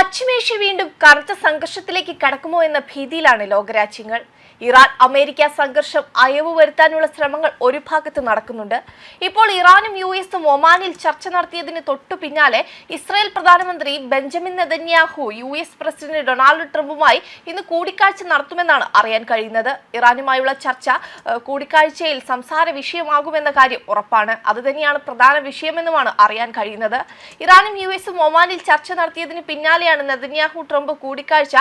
പശ്ചിമേഷ്യ വീണ്ടും കറുത്ത സംഘർഷത്തിലേക്ക് കടക്കുമോ എന്ന ഭീതിയിലാണ് ലോകരാജ്യങ്ങൾ. ഇറാൻ അമേരിക്ക സംഘർഷം അയവ് വരുത്താനുള്ള ശ്രമങ്ങൾ ഒരു ഭാഗത്ത് നടക്കുന്നുണ്ട്. ഇപ്പോൾ ഇറാനും യു എസും ഒമാനിൽ ചർച്ച നടത്തിയതിന് തൊട്ടു പിന്നാലെ ഇസ്രായേൽ പ്രധാനമന്ത്രി Benjamin Netanyahu U S president Donald ട്രംപുമായി ഇന്ന് കൂടിക്കാഴ്ച നടത്തുമെന്നാണ് അറിയാൻ കഴിയുന്നത്. ഇറാനുമായുള്ള ചർച്ച കൂടിക്കാഴ്ചയിൽ സംസാര വിഷയമാകുമെന്ന കാര്യം ഉറപ്പാണ്. അതുതന്നെയാണ് പ്രധാന വിഷയമെന്നുമാണ് അറിയാൻ കഴിയുന്നത്. ഇറാനും യു എസും ഒമാനിൽ ചർച്ച നടത്തിയതിന് പിന്നാലെയാണ് നെതന്യാഹു ട്രംപ് കൂടിക്കാഴ്ച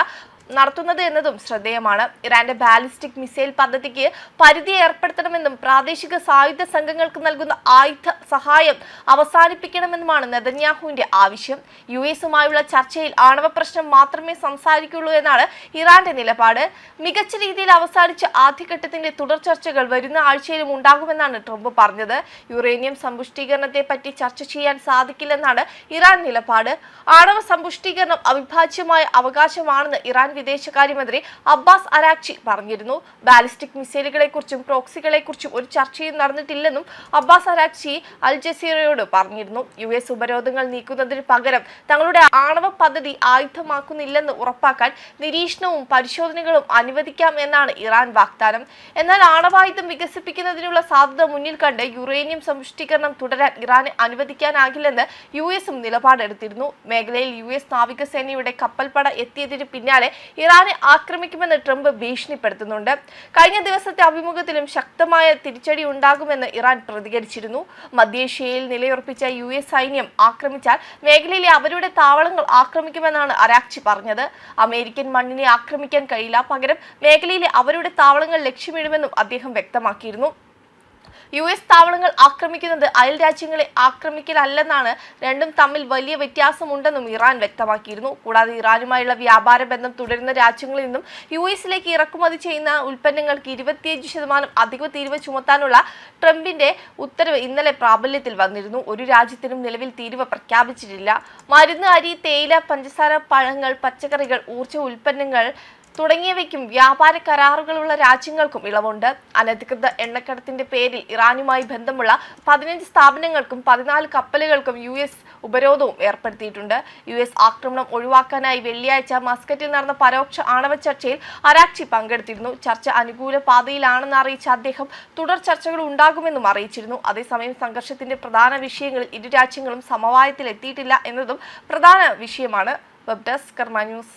നടത്തുന്നത് എന്നതും ശ്രദ്ധേയമാണ്. ഇറാന്റെ ബാലിസ്റ്റിക് മിസൈൽ പദ്ധതിക്ക് പരിധി ഏർപ്പെടുത്തണമെന്നും പ്രാദേശിക സായുധ സംഘങ്ങൾക്ക് നൽകുന്ന ആയുധ സഹായം അവസാനിപ്പിക്കണമെന്നുമാണ് നെതന്യാഹുവിന്റെ ആവശ്യം. യു എസുമായുള്ള ചർച്ചയിൽ ആണവ പ്രശ്നം മാത്രമേ സംസാരിക്കുള്ളൂ എന്നാണ് ഇറാന്റെ നിലപാട്. മികച്ച രീതിയിൽ അവസാനിച്ച ആദ്യഘട്ടത്തിന്റെ തുടർ ചർച്ചകൾ വരുന്ന ആഴ്ചയിലും ഉണ്ടാകുമെന്നാണ് ട്രംപ് പറഞ്ഞത്. യുറേനിയം സമ്പുഷ്ടീകരണത്തെ പറ്റി ചർച്ച ചെയ്യാൻ സാധിക്കില്ലെന്നാണ് ഇറാൻ നിലപാട്. ആണവ സമ്പുഷ്ടീകരണം അവിഭാജ്യമായ അവകാശമാണെന്ന് ഇറാൻ വിദേശകാര്യമന്ത്രി അബ്ബാസ് അരാക്ചി പറഞ്ഞിരുന്നു. ബാലിസ്റ്റിക് മിസൈലുകളെ കുറിച്ചും പ്രോക്സികളെ കുറിച്ചും ഒരു ചർച്ചയും നടന്നിട്ടില്ലെന്നും അബ്ബാസ് അരാക്ചി അൽ ജസീറയോട് പറഞ്ഞിരുന്നു. യു എസ് ഉപരോധങ്ങൾ നീക്കുന്നതിന് പകരം തങ്ങളുടെ ആണവ പദ്ധതി ആയുധമാക്കുന്നില്ലെന്ന് ഉറപ്പാക്കാൻ നിരീക്ഷണവും പരിശോധനകളും അനുവദിക്കാം എന്നാണ് ഇറാൻ വാഗ്ദാനം. എന്നാൽ ആണവായുധം വികസിപ്പിക്കുന്നതിനുള്ള സാധ്യത മുന്നിൽ കണ്ട് യുറേനിയം സമ്പുഷ്ടീകരണം തുടരാൻ ഇറാന് അനുവദിക്കാനാകില്ലെന്ന് യു എസും നിലപാടെടുത്തിരുന്നു. മേഖലയിൽ യു എസ് നാവികസേനയുടെ കപ്പൽപ്പട എത്തിയതിന് പിന്നാലെ ഇറാനെ ആക്രമിക്കുമെന്ന് ട്രംപ് ഭീഷണിപ്പെടുത്തുന്നുണ്ട്. കഴിഞ്ഞ ദിവസത്തെ അഭിമുഖത്തിലും ശക്തമായ തിരിച്ചടി ഉണ്ടാകുമെന്ന് ഇറാൻ പ്രതികരിച്ചിരുന്നു. മധ്യേഷ്യയിൽ നിലയുറപ്പിച്ച യു എസ് സൈന്യം ആക്രമിച്ചാൽ മേഖലയിലെ അവരുടെ താവളങ്ങൾ ആക്രമിക്കുമെന്നാണ് അരാക്ചി പറഞ്ഞത്. അമേരിക്കൻ മണ്ണിനെ ആക്രമിക്കാൻ കഴിയില്ല. പകരം മേഖലയിലെ അവരുടെ താവളങ്ങൾ ലക്ഷ്യമിടുമെന്നും അദ്ദേഹം വ്യക്തമാക്കിയിരുന്നു. യു എസ് താവളങ്ങൾ ആക്രമിക്കുന്നത് അയൽ രാജ്യങ്ങളെ ആക്രമിക്കലല്ലെന്നാണ് രണ്ടും തമ്മിൽ വലിയ വ്യത്യാസമുണ്ടെന്നും ഇറാൻ വ്യക്തമാക്കിയിരുന്നു. കൂടാതെ ഇറാനുമായുള്ള വ്യാപാര ബന്ധം തുടരുന്ന രാജ്യങ്ങളിൽ നിന്നും യു എസിലേക്ക് ഇറക്കുമതി ചെയ്യുന്ന ഉൽപ്പന്നങ്ങൾക്ക് ഇരുപത്തിയഞ്ച് ശതമാനം അധിക തീരുവ ചുമത്താനുള്ള ട്രംപിന്റെ ഉത്തരവ് ഇന്നലെ പ്രാബല്യത്തിൽ വന്നിരുന്നു. ഒരു രാജ്യത്തിനും നിലവിൽ തീരുവ പ്രഖ്യാപിച്ചിട്ടില്ല. മരുന്ന് അരി തേയില പഞ്ചസാര പഴങ്ങൾ പച്ചക്കറികൾ ഊർജ ഉൽപ്പന്നങ്ങൾ തുടങ്ങിയവയ്ക്കും വ്യാപാര കരാറുകളുള്ള രാജ്യങ്ങൾക്കും ഇളവുണ്ട്. അനധികൃത എണ്ണക്കടത്തിന്റെ പേരിൽ ഇറാനുമായി ബന്ധമുള്ള പതിനഞ്ച് സ്ഥാപനങ്ങൾക്കും പതിനാല് കപ്പലുകൾക്കും യു എസ് ഉപരോധവും ഏർപ്പെടുത്തിയിട്ടുണ്ട്. യു എസ് ആക്രമണം ഒഴിവാക്കാനായി വെള്ളിയാഴ്ച മസ്കറ്റിൽ നടന്ന പരോക്ഷ ആണവ ചർച്ചയിൽ അരാക്ഷി പങ്കെടുത്തിരുന്നു. ചർച്ച അനുകൂല പാതയിലാണെന്ന് അറിയിച്ച അദ്ദേഹം തുടർ ചർച്ചകൾ ഉണ്ടാകുമെന്നും അറിയിച്ചിരുന്നു. അതേസമയം സംഘർഷത്തിന്റെ പ്രധാന വിഷയങ്ങളിൽ ഇരു രാജ്യങ്ങളും സമവായത്തിൽ എത്തിയിട്ടില്ല എന്നതും പ്രധാന വിഷയമാണ്. Web desk Karma news.